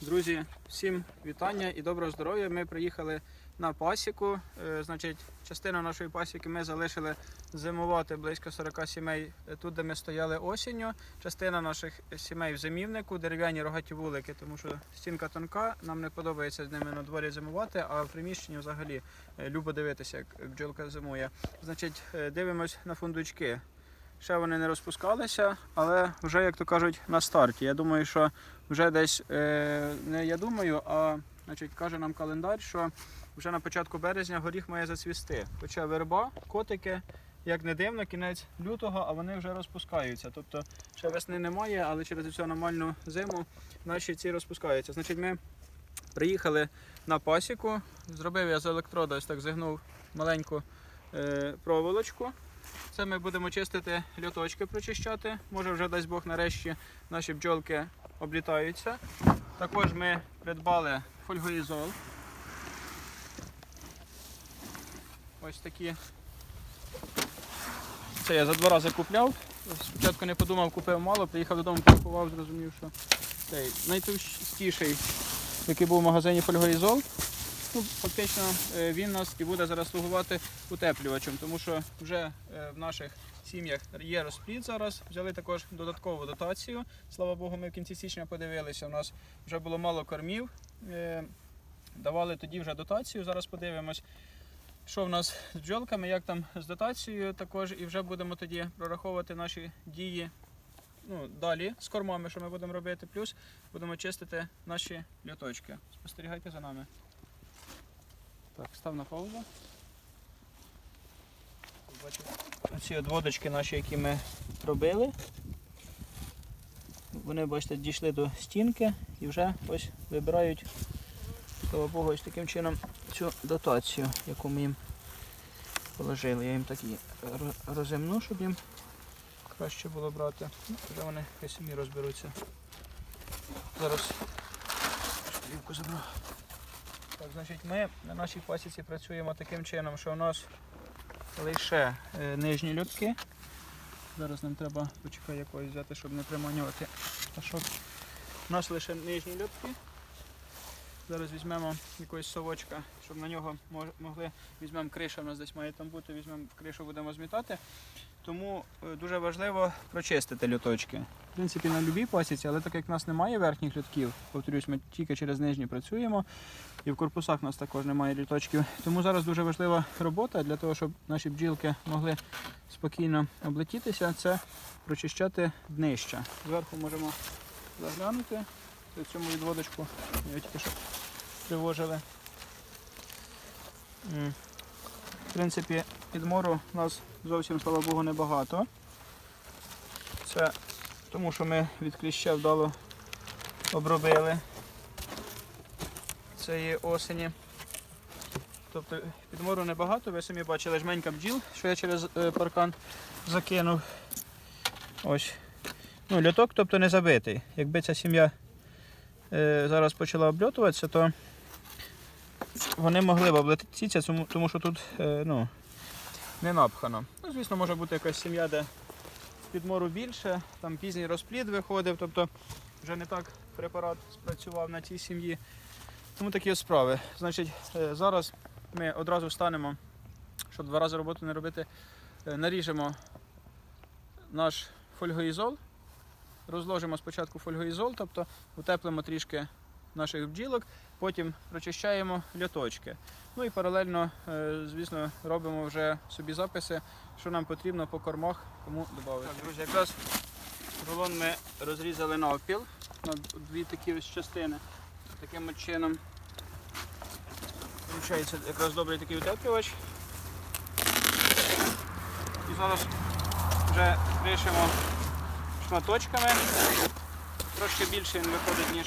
Друзі, всім вітання і доброго здоров'я. Ми приїхали на пасіку. Е, Значить, частину нашої пасіки ми залишили зимувати близько 40 сімей е, тут, де ми стояли осінню. Частина наших сімей в зимівнику, дерев'яні рогаті вулики, тому що стінка тонка, нам не подобається з ними на дворі зимувати, а в приміщенні взагалі е, любо дивитися, як бджолка зимує. Значить, дивимось на фундучки. Ще вони не розпускалися, але вже, як то кажуть, на старті. Я думаю, що вже десь е, не я думаю, а значить, каже нам календар, що вже на початку березня горіх має зацвісти. Хоча верба, котики, як не дивно, кінець лютого, а вони вже розпускаються. Тобто ще весни немає, але через цю аномальну зиму наші ці розпускаються. Значить, ми приїхали на пасіку, зробив я з електрода, ось так зігнув маленьку е, проволочку. Це ми будемо чистити льоточки, прочищати. Може вже дасть Бог нарешті наші бджолки облітаються. Також ми придбали фольгоізол. Ось такі. Це я за два рази купляв. Спочатку не подумав, купив мало, приїхав додому, порахував, зрозумів, що цей найтовстіший, який був в магазині фольгоізол. Ну, фактично е, він нас і буде зараз слугувати утеплювачем, тому що вже е, в наших сім'ях є розплід зараз. Взяли також додаткову дотацію. Слава Богу, ми в кінці січня подивилися. У нас вже було мало кормів. Е, Давали тоді вже дотацію. Зараз подивимось, що в нас з бджолками, як там з дотацією також, і вже будемо тоді прораховувати наші дії. Ну, далі з кормами, що ми будемо робити, плюс будемо чистити наші льоточки. Спостерігайте за нами. Так, став на паузу. Оці водочки наші, які ми робили. Вони, бачите, дійшли до стінки і вже ось вибирають, слава Богу, ось таким чином цю дотацію, яку ми їм положили. Я їм так і розімну, щоб їм краще було брати. Ну, Вже вони хай самі розберуться. Зараз шпилівку заберу. Так, значить, ми на нашій пасіці працюємо таким чином, що у нас лише е, нижні льотки. Зараз нам треба почекай якогось взяти, щоб не приманювати пташок. У нас лише нижні льотки. Зараз візьмемо якогось совочка, щоб на нього могли. Візьмемо криша, у нас десь має там бути, візьмемо кришу, будемо змітати. Тому е, дуже важливо прочистити льоточки. В принципі, на любій пасіці, але так як в нас немає верхніх льотків, повторюсь, ми тільки через нижні працюємо. І в корпусах у нас також немає літочків. Тому зараз дуже важлива робота для того, щоб наші бджілки могли спокійно облетітися, це прочищати днища. Зверху можемо заглянути. Цьому відводочку. Його тільки що тривожили. В принципі, підмору у нас зовсім, слава Богу, небагато. Це тому, що ми від кліща вдало обробили цієї осені. Тобто підмору небагато, ви самі бачили жменька бджіл, що я через е, паркан закинув. Ось. Ну, льоток, тобто не забитий. Якби ця сім'я е, зараз почала обльотуватися, то вони могли б облетітися, тому, тому що тут е, ну, не напхано. Ну, звісно, може бути якась сім'я, де підмору більше, там пізній розплід виходив, тобто вже не так препарат спрацював на цій сім'ї. Тому такі справи. Значить, е, зараз ми одразу встанемо, щоб два рази роботу не робити. е, Наріжемо наш фольгоізол, розложимо спочатку фольгоізол, тобто утеплимо трішки наших бджілок, потім прочищаємо льоточки. Ну і паралельно, е, звісно, робимо вже собі записи, що нам потрібно по кормах, кому додати. Так, друзі, якраз рулон ми розрізали навпіл на дві такі ось частини. Таким чином. Получається якраз добрий такий утеплювач. І зараз вже кришимо шматочками. Трошки більше він виходить, ніж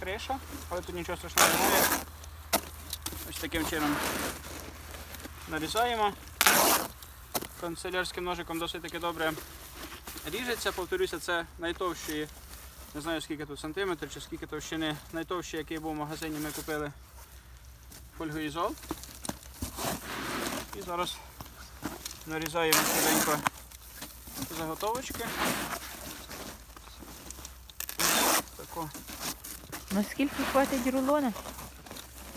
криша, але тут нічого страшного немає. Ось таким чином нарізаємо. Канцелярським ножиком досить таки добре ріжеться. Повторюся, це найтовщий не знаю скільки тут сантиметрів чи скільки товщини. Найтовщий, який був в магазині, ми купили фольгоізол. І зараз нарізаємо швиденько заготовочки. Тако Наскільки хватить рулона?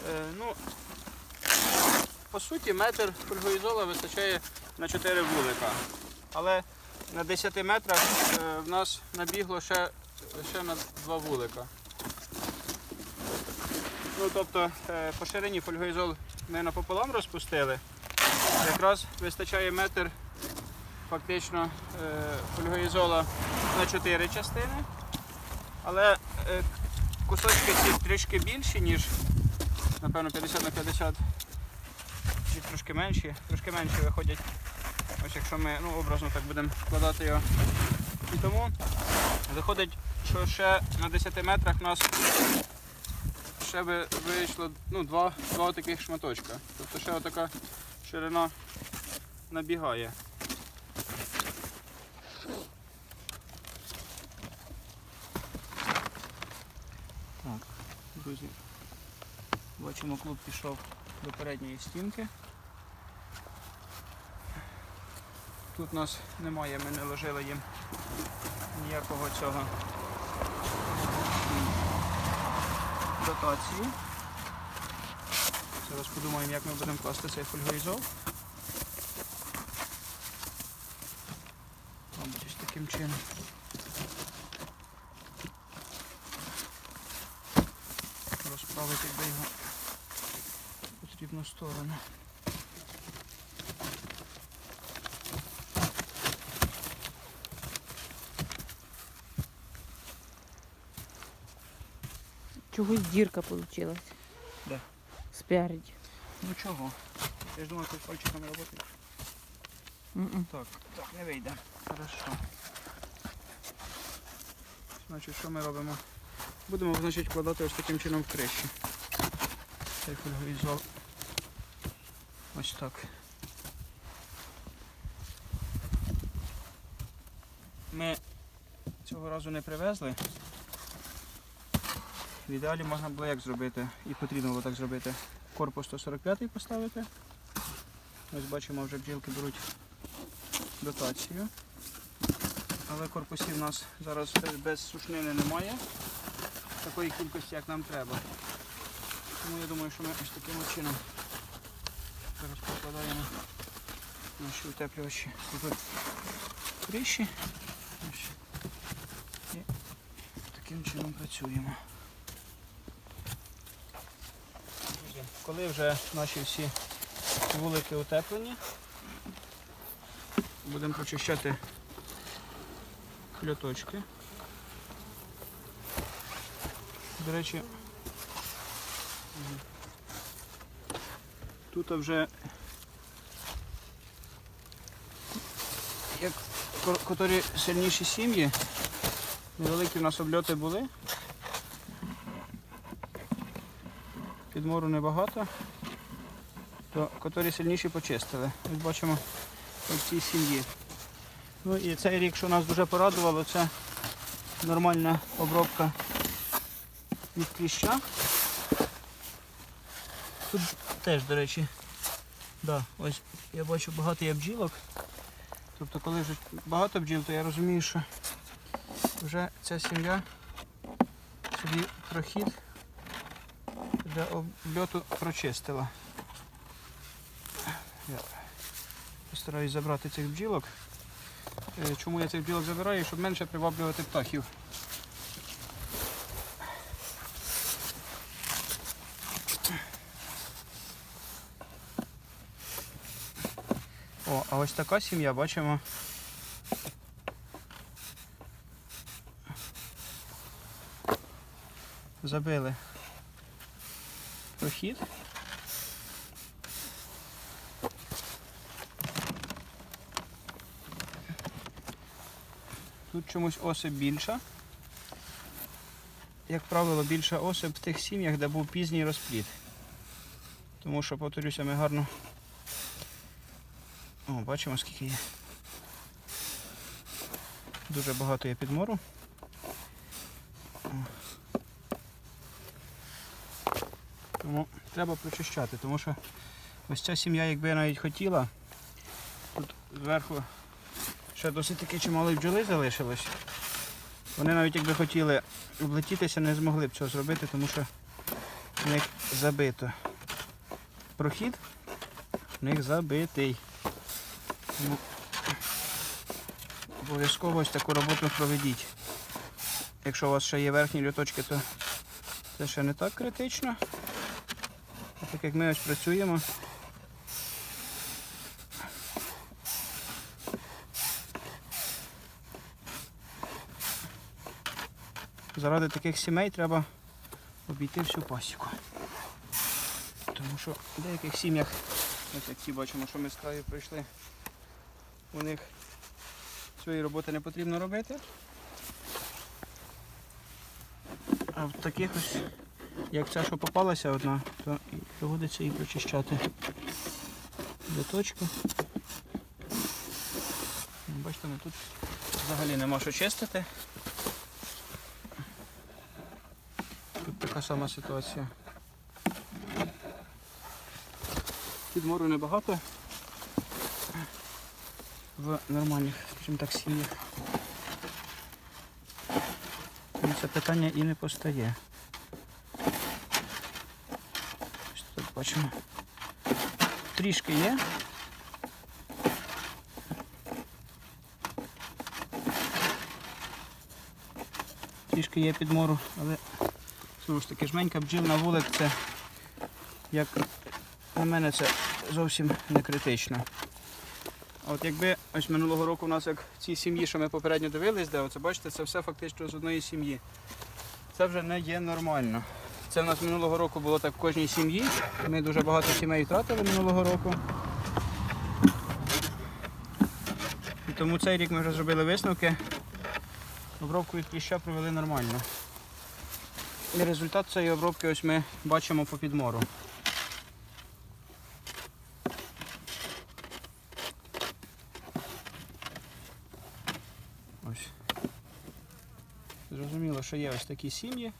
Е, ну, по суті, метр фольгоізола вистачає на 4 вулика. Але на 10 метрах е, в нас набігло ще, ще на 2 вулика. Ну, тобто е, по ширині фольгоізол ми напополам розпустили. Якраз вистачає метр фактично е, фольгоізола на 4 частини. Але е, кусочки ці трішки більші, ніж напевно 50 на 50 чи трошки менші, трошки менші виходять. Ось якщо ми ну, образно так будемо вкладати його. І тому виходить, що ще на 10 метрах у нас ще би вийшло ну, два, два таких шматочка. Тобто ще отака ширина набігає. Друзі. Бачимо, клуб пішов до передньої стінки. Тут нас немає, ми не ложили їм ніякого цього дотації. Зараз подумаємо, як ми будемо класти цей фольгоізол. Мабуть, таким чином. Розправити якби його в потрібну сторону. Чогось дірка вийшла. Де? Спереді. Ну чого? Я ж думав, тут пальчиком робити. М-м. Так, так, не вийде. Хорошо. Значить, що ми робимо? Будемо значить, вкладати ось таким чином в криші. Цей фольгоізол. Ось так. Ми цього разу не привезли. В ідеалі можна було як зробити, і потрібно було так зробити. Корпус 145 поставити. Ось бачимо, вже бджілки беруть дотацію. Але корпусів у нас зараз без сушнини немає. Такої кількості, як нам треба. Тому я думаю, що ми ось таким чином зараз покладаємо наші утеплювачі в криші. І таким чином працюємо. Коли вже наші всі вулики утеплені, будемо прочищати кльоточки. До речі, тут вже як котрі сильніші сім'ї, невеликі у нас обльоти були. Підмору небагато, то котрі сильніші почистили. Ось бачимо в цій сім'ї. Ну і цей рік, що нас дуже порадувало, це нормальна обробка від кліща. Тут теж, до речі, да, ось я бачу багато є бджілок. Тобто коли вже багато бджіл, то я розумію, що вже ця сім'я собі прохід для обльоту прочистила. Я постараюсь забрати цих бджілок. Е, Чому я цих бджілок забираю? Щоб менше приваблювати птахів. О, а ось така сім'я, бачимо. Забили прохід. Тут чомусь осип більша. Як правило, більша осип в тих сім'ях, де був пізній розплід. Тому що, повторюся, ми гарно. О, бачимо скільки є. Дуже багато є підмору. Тому треба прочищати, тому що ось ця сім'я, якби навіть хотіла, тут зверху ще досить таки чимало бджоли залишилось, Вони навіть якби хотіли облетітися, не змогли б цього зробити, тому що в них забито. Прохід в них забитий. Тому обов'язково ось таку роботу проведіть. Якщо у вас ще є верхні люточки, то це ще не так критично. А Так як ми ось працюємо. Заради таких сімей треба обійти всю пасіку. Тому що в деяких сім'ях, ось як ці бачимо, що ми з краю прийшли, у них цієї роботи не потрібно робити. А в таких ось, як ця, що попалася одна, то доводиться її прочищати до точки. Бачите, ну тут взагалі нема що чистити. Тут така сама ситуація. Підмору небагато в нормальних, скажімо так, сім'ях. Тому це питання і не постає. Ось тут бачимо. Трішки є. Трішки є підмору, але знову ж таки жменька бджіл на вулик це, як на мене, це зовсім не критично. От якби ось минулого року у нас як в цій сім'ї, що ми попередньо дивились, де оце бачите, це все фактично з одної сім'ї. Це вже не є нормально. Це в нас минулого року було так в кожній сім'ї. Ми дуже багато сімей втратили минулого року. І тому цей рік ми вже зробили висновки. Обробку від кліща провели нормально. І результат цієї обробки ось ми бачимо по підмору. Ось. Зрозуміло, що є ось такі сім'ї.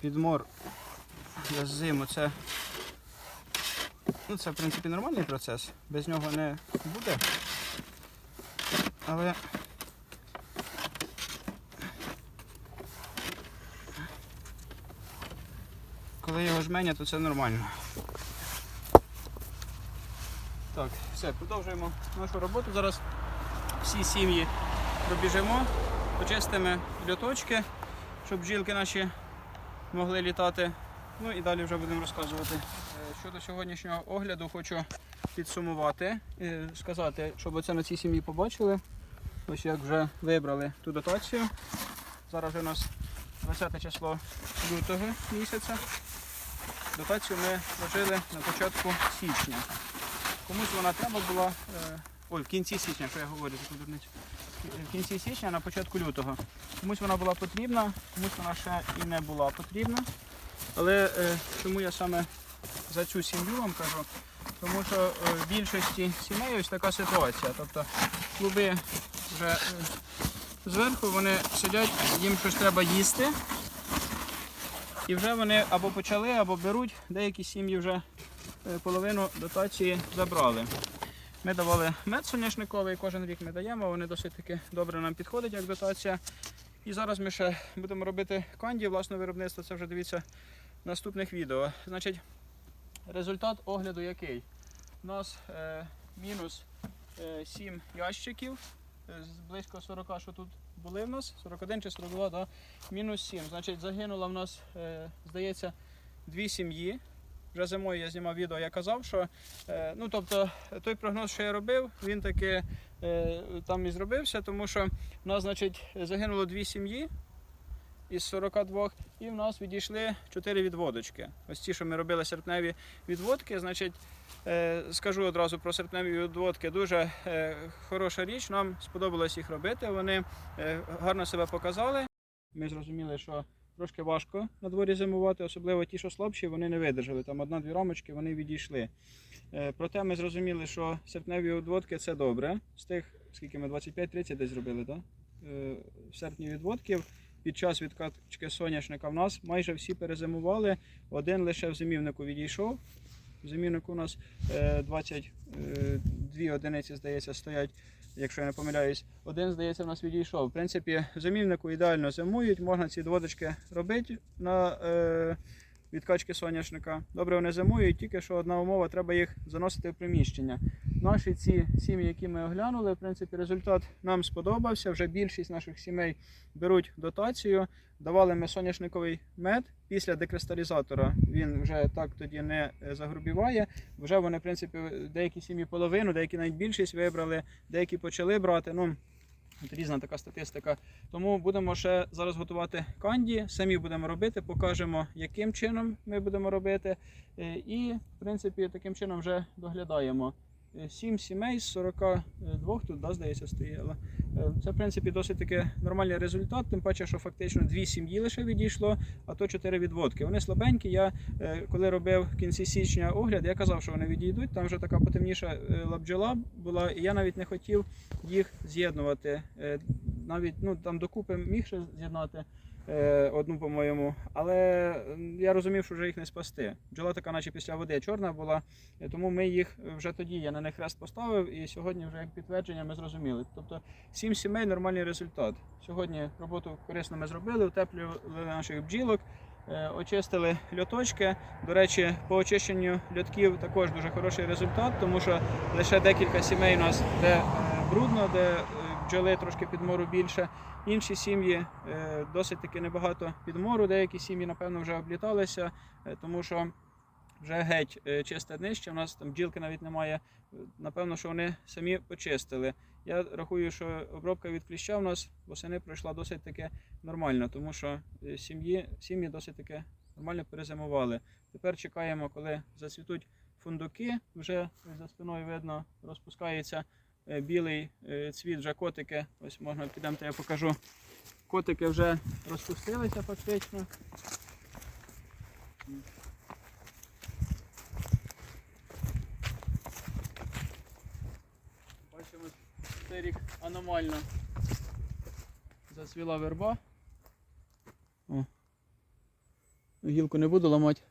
Підмор за зиму це, ну, це в принципі нормальний процес, без нього не буде. Але коли його жменя, то це нормально. Так, все, продовжуємо нашу роботу. Зараз всі сім'ї пробіжимо, почистимо льоточки, щоб бджілки наші могли літати. Ну і далі вже будемо розказувати. Е, Щодо сьогоднішнього огляду хочу підсумувати, і сказати, щоб оце на цій сім'ї побачили. Ось як вже вибрали ту дотацію. Зараз у нас 20 число лютого місяця. Дотацію ми вложили на початку січня. Комусь вона треба була. е, Ой, в кінці січня, що я говорю, таку дурницю. В кінці січня, на початку лютого. Комусь вона була потрібна, комусь вона ще і не була потрібна. Але е, чому я саме за цю сім'ю вам кажу? Тому що е, в більшості сімей ось така ситуація. Тобто клуби вже зверху вони сидять, їм щось треба їсти. І вже вони або почали, або беруть. Деякі сім'ї вже половину дотації забрали. Ми давали мед соняшниковий, кожен рік ми даємо, вони досить таки добре нам підходять як дотація. І зараз ми ще будемо робити канді власного виробництва, це вже дивіться в наступних відео. Значить, результат огляду який? У нас е, мінус е, 7 ящиків, е, з близько 40, що тут були в нас, 41 чи 42, да? мінус 7. Значить, загинуло в нас, е, здається, дві сім'ї. Вже зимою я знімав відео, я казав, що е, ну, тобто, той прогноз, що я робив, він таки е, там і зробився, тому що в нас значить, загинуло дві сім'ї із 42, і в нас відійшли 4 відводочки. Ось ті, що ми робили серпневі відводки, значить, е, скажу одразу про серпневі відводки. Дуже хороша річ, нам сподобалось їх робити. Вони гарно себе показали. Ми зрозуміли, що трошки важко на дворі зимувати, особливо ті, що слабші, вони не видержали. Там одна-дві рамочки, вони відійшли. Е, Проте ми зрозуміли, що серпневі відводки це добре. З тих, скільки ми 25-30 десь зробили, так? Е, в серпні відводків. Під час відкачки соняшника в нас майже всі перезимували. Один лише в зимівнику відійшов. В зимівнику у нас е, 22 одиниці, здається, стоять, якщо я не помиляюсь. Один, здається, в нас відійшов. В принципі, зимівнику ідеально зимують, можна ці дводочки робити на е, відкачки соняшника. Добре, вони зимують, тільки що одна умова, треба їх заносити в приміщення. Наші ці сім'ї, які ми оглянули, в принципі, результат нам сподобався. Вже більшість наших сімей беруть дотацію. Давали ми соняшниковий мед після декристалізатора. Він вже так тоді не е, загрубіває. Вже вони, в принципі, деякі сім'ї половину, деякі навіть більшість вибрали, деякі почали брати. Ну, от різна така статистика. Тому будемо ще зараз готувати канді, самі будемо робити, покажемо, яким чином ми будемо робити. Е, І, в принципі, таким чином вже доглядаємо. Е, Сім сімей з 42 тут, да, здається, стояло. Е, Це, в принципі, досить таки нормальний результат, тим паче, що фактично дві сім'ї лише відійшло, а то чотири відводки. Вони слабенькі. Я е, коли робив в кінці січня огляд, я казав, що вони відійдуть. Там вже така потемніша е, лабджола була, і я навіть не хотів їх з'єднувати. Е, Навіть ну там докупи міг ще з'єднати е, одну, по-моєму, але я розумів, що вже їх не спасти. Бджола така, наче після води чорна була, е, тому ми їх вже тоді я на них хрест поставив, і сьогодні вже як підтвердження ми зрозуміли. Тобто сім сімей нормальний результат. Сьогодні роботу корисно ми зробили, утеплювали наших бджілок. е, Очистили льоточки. До речі, по очищенню льотків також дуже хороший результат, тому що лише декілька сімей у нас, де е, брудно, де е, бджоли трошки підмору більше. Інші сім'ї е, досить таки небагато підмору. Деякі сім'ї, напевно, вже обліталися, е, тому що вже геть е, чисте днище. У нас там бджілки навіть немає. Напевно, що вони самі почистили. Я рахую, що обробка від кліща у нас восени пройшла досить таки нормально, тому що сім'ї, сім'ї досить таки нормально перезимували. Тепер чекаємо, коли зацвітуть фундуки. Вже за спиною видно, розпускається білий е, цвіт, вже котики. Ось можна підемо, я покажу. Котики вже розпустилися фактично. Бачимо, цей рік аномально зацвіла верба. О. Гілку не буду ламати.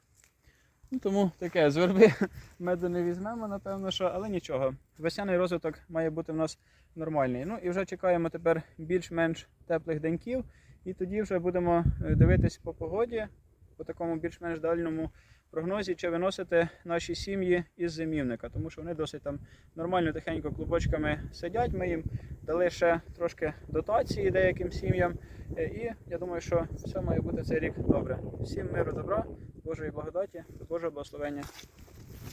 Ну, тому таке, з верби меду не візьмемо, напевно, що, але нічого. Весняний розвиток має бути в нас нормальний. Ну і вже чекаємо тепер більш-менш теплих деньків. І тоді вже будемо е, дивитись по погоді, по такому більш-менш дальному прогнозі, чи виносити наші сім'ї із зимівника, тому що вони досить там нормально тихенько клубочками сидять. Ми їм дали ще трошки дотації деяким сім'ям. Е, І я думаю, що все має бути цей рік добре. Всім миру добра, Божої благодаті, Божого благословення.